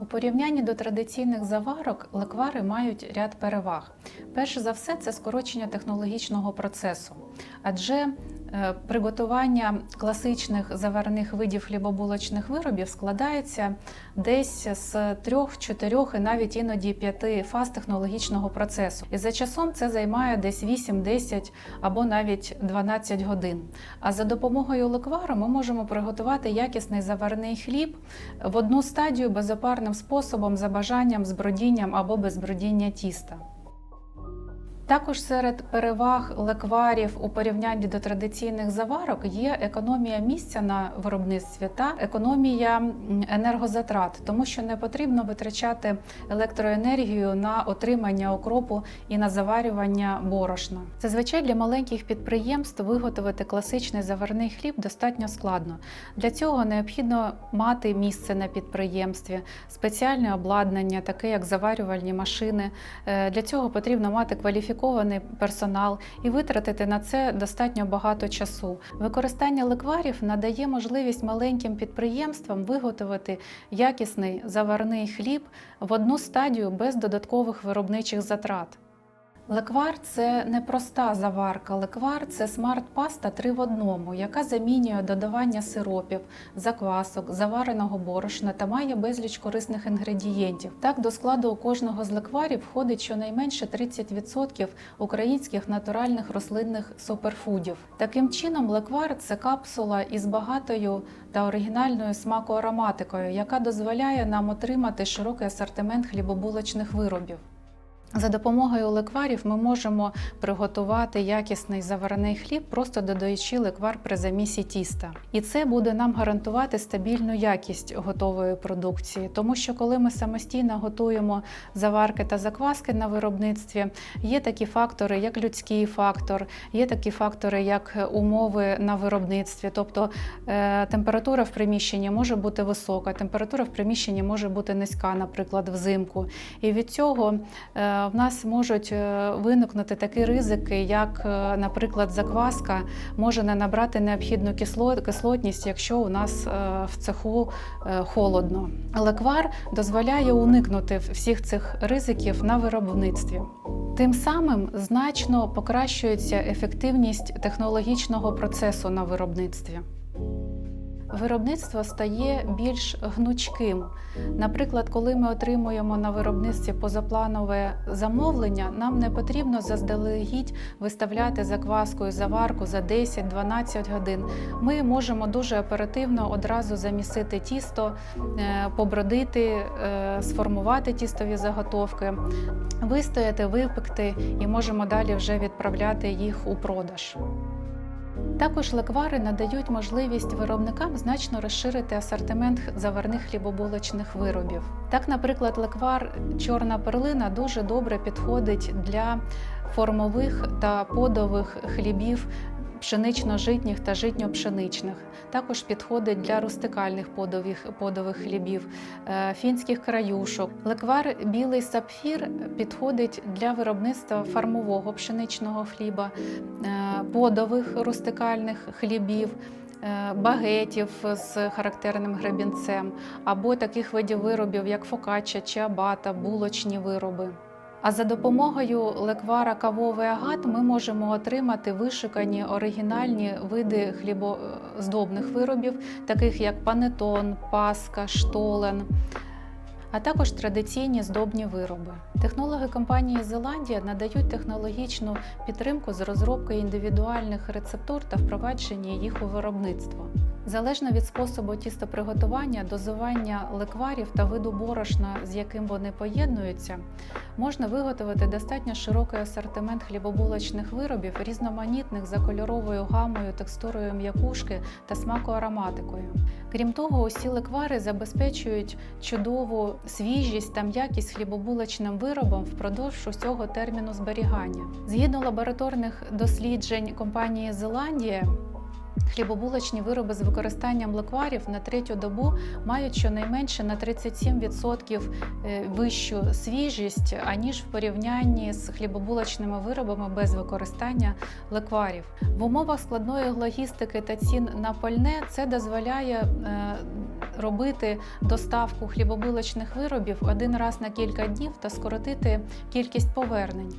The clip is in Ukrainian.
У порівнянні до традиційних заварок леквари мають ряд переваг. Перш за все, це скорочення технологічного процесу, адже приготування класичних заварних видів хлібобулочних виробів складається десь з трьох, чотирьох і навіть іноді п'яти фаз технологічного процесу. І за часом це займає десь 8-10 або навіть 12 годин. А за допомогою леквару ми можемо приготувати якісний заварний хліб в одну стадію безопарним способом за бажанням з бродінням або без бродіння тіста. Також серед переваг лекварів у порівнянні до традиційних заварок є економія місця на виробництві та економія енергозатрат, тому що не потрібно витрачати електроенергію на отримання окропу і на заварювання борошна. Зазвичай для маленьких підприємств виготовити класичний заварний хліб достатньо складно. Для цього необхідно мати місце на підприємстві, спеціальне обладнання, таке як заварювальні машини. Е, Для цього потрібно мати кваліфікований персонал і витратити на це достатньо багато часу. Використання ликварів надає можливість маленьким підприємствам виготовити якісний заварний хліб в одну стадію без додаткових виробничих затрат. Леквар це не проста заварка. Леквар це смарт-паста 3 в одному, яка замінює додавання сиропів, заквасок, завареного борошна та має безліч корисних інгредієнтів. Так, до складу кожного з лекварів входить щонайменше 30% українських натуральних рослинних суперфудів. Таким чином, леквар це капсула із багатою та оригінальною смакоароматикою, яка дозволяє нам отримати широкий асортимент хлібобулочних виробів. За допомогою лекварів ми можемо приготувати якісний заварений хліб, просто додаючи леквар при замісі тіста. І це буде нам гарантувати стабільну якість готової продукції, тому що коли ми самостійно готуємо заварки та закваски на виробництві, є такі фактори, як людський фактор, є такі фактори, як умови на виробництві, тобто е, температура в приміщенні може бути висока, температура в приміщенні може бути низька, наприклад, взимку. І від цього е, в нас можуть е, виникнути такі ризики, як, е, наприклад, закваска може не набрати необхідну кислотність, якщо у нас е, в цеху холодно. Леквар дозволяє уникнути всіх цих ризиків на виробництві. Тим самим значно покращується ефективність технологічного процесу на виробництві. Виробництво стає більш гнучким. Наприклад, коли ми отримуємо на виробництві позапланове замовлення, нам не потрібно заздалегідь виставляти закваску і заварку за 10-12 годин. Ми можемо дуже оперативно одразу замісити тісто, е, побродити, е, сформувати тістові заготовки, вистояти, випекти і можемо далі вже відправляти їх у продаж. Також леквари надають можливість виробникам значно розширити асортимент заварних хлібобулочних виробів. Так, наприклад, леквар Чорна перлина дуже добре підходить для формових та подових хлібів пшенично-житніх та житньо-пшеничних. Також підходить для рустикальних подових, подових хлібів, е, фінських краюшок. Леквар білий сапфір підходить для виробництва фармового пшеничного хліба, е, подових рустикальних хлібів. е, Багетів з характерним гребінцем, або таких видів виробів, як фокачча, чиабата, булочні вироби. А за допомогою леквара кавовий агат ми можемо отримати вишукані оригінальні види хлібоздобних виробів, таких як панетон, паска, штолен, а також традиційні здобні вироби. Технологи компанії Зеландія надають технологічну підтримку з розробки індивідуальних рецептур та впровадження їх у виробництво. Залежно від способу тістоприготування, дозування лекварів та виду борошна, з яким вони поєднуються, можна виготовити достатньо широкий асортимент хлібобулочних виробів, різноманітних за кольоровою гамою, текстурою м'якушки та смакоароматикою. Крім того, усі леквари забезпечують чудову свіжість та м'якість хлібобулочним виробам впродовж усього терміну зберігання. Згідно лабораторних досліджень компанії Зеландія, Хлібобулочні вироби з використанням лекварів на третю добу мають щонайменше на 37% е, вищу свіжість, аніж в порівнянні з хлібобулочними виробами без використання лекварів. В умовах складної логістики та цін на пальне це дозволяє е, робити доставку хлібобулочних виробів один раз на кілька днів та скоротити кількість повернень.